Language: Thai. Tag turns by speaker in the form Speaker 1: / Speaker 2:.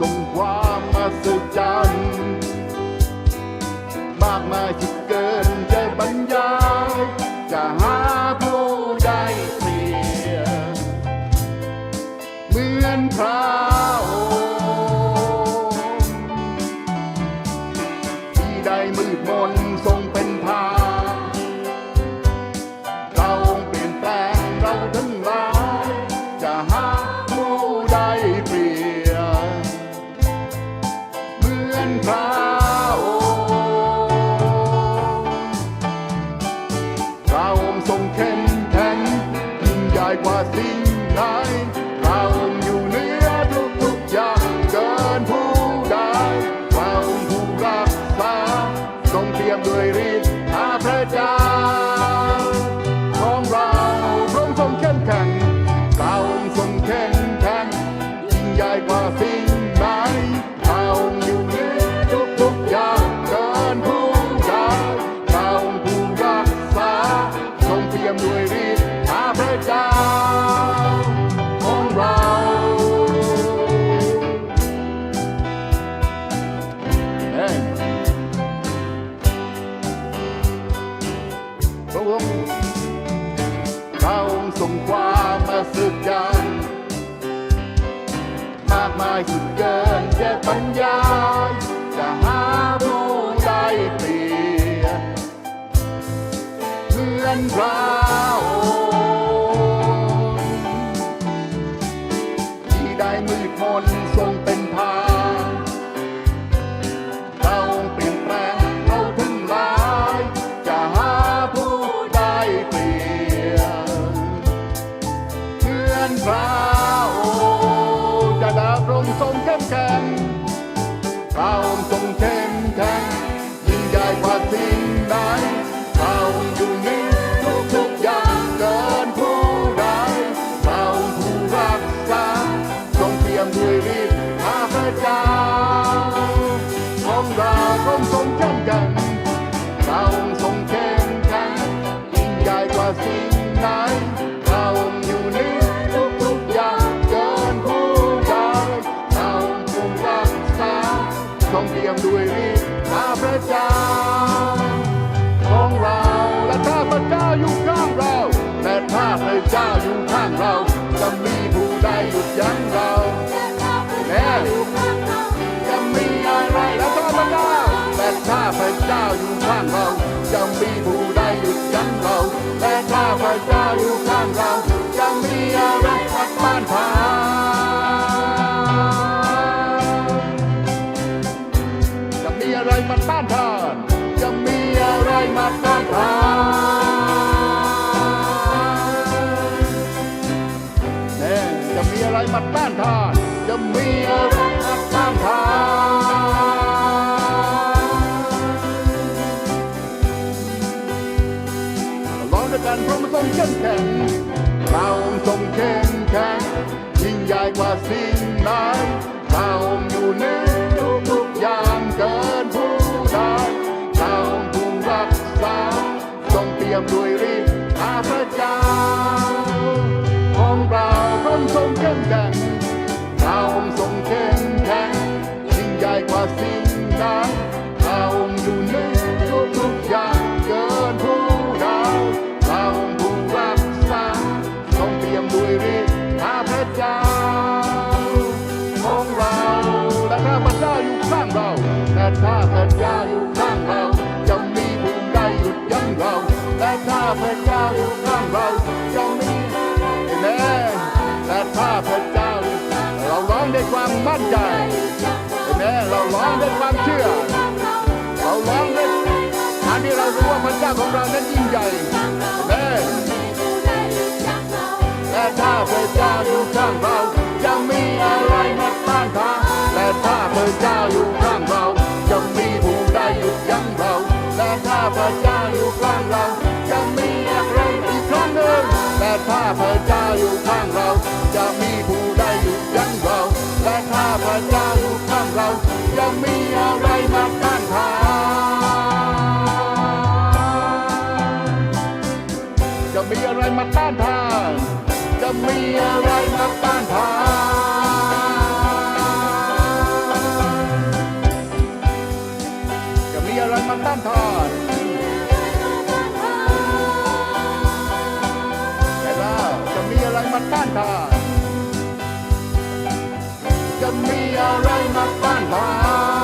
Speaker 1: ทรงความมาสุจันมากมายที่เกินจะบรรยาย จะหาผู้ใดเปทียเหมือนพระ happy. ากมายสุดเกินแค่ปัญญา จะหาผู้ใดเปลี่ยนเพื่อนพรา กำกันเฝ้า มด้วยข้าพระเจ้าของเราและข้าพระเจ้าอยู่ข้างเราแต่ข้าพระเจ้าอยู่ข้างเราจะมีผู้ใดหยุดยั้งเรา ยิ่งใหญ่กว่าสิ่งใดพระองค์อยู่ในทุกทุกอย่างเกินผู้ใดพระองค์ผู้รักษาทรงเตรียมด้วยฤทธิ์อาพระเจ้าของเราพระทรงเข้มแข็งพระองค์ทรงเข้มแข็งยิ่งใหญ่กว่าสิ่งใด คามมั่นใจเห็นไหมเราร้องด้วยความเชื่อ เราร้องด้วยกานที่เรารู้ว่าพระเจ้าของเรานั้นยิ่งใหญ่แห็มและถ้าพระเจ้าอยู่ข้างเราจะมีอะไรมาต้านทานแต่ถ้าพระเจ้าอยู่ข้าง มีอะไรมาต้านทาน จะมีอะไรมาต้านทานจะมีอะไรมาต้านทานแต่ล้วจะมีอะไรมาต้านทานจะมีอะไรมาต้านทาน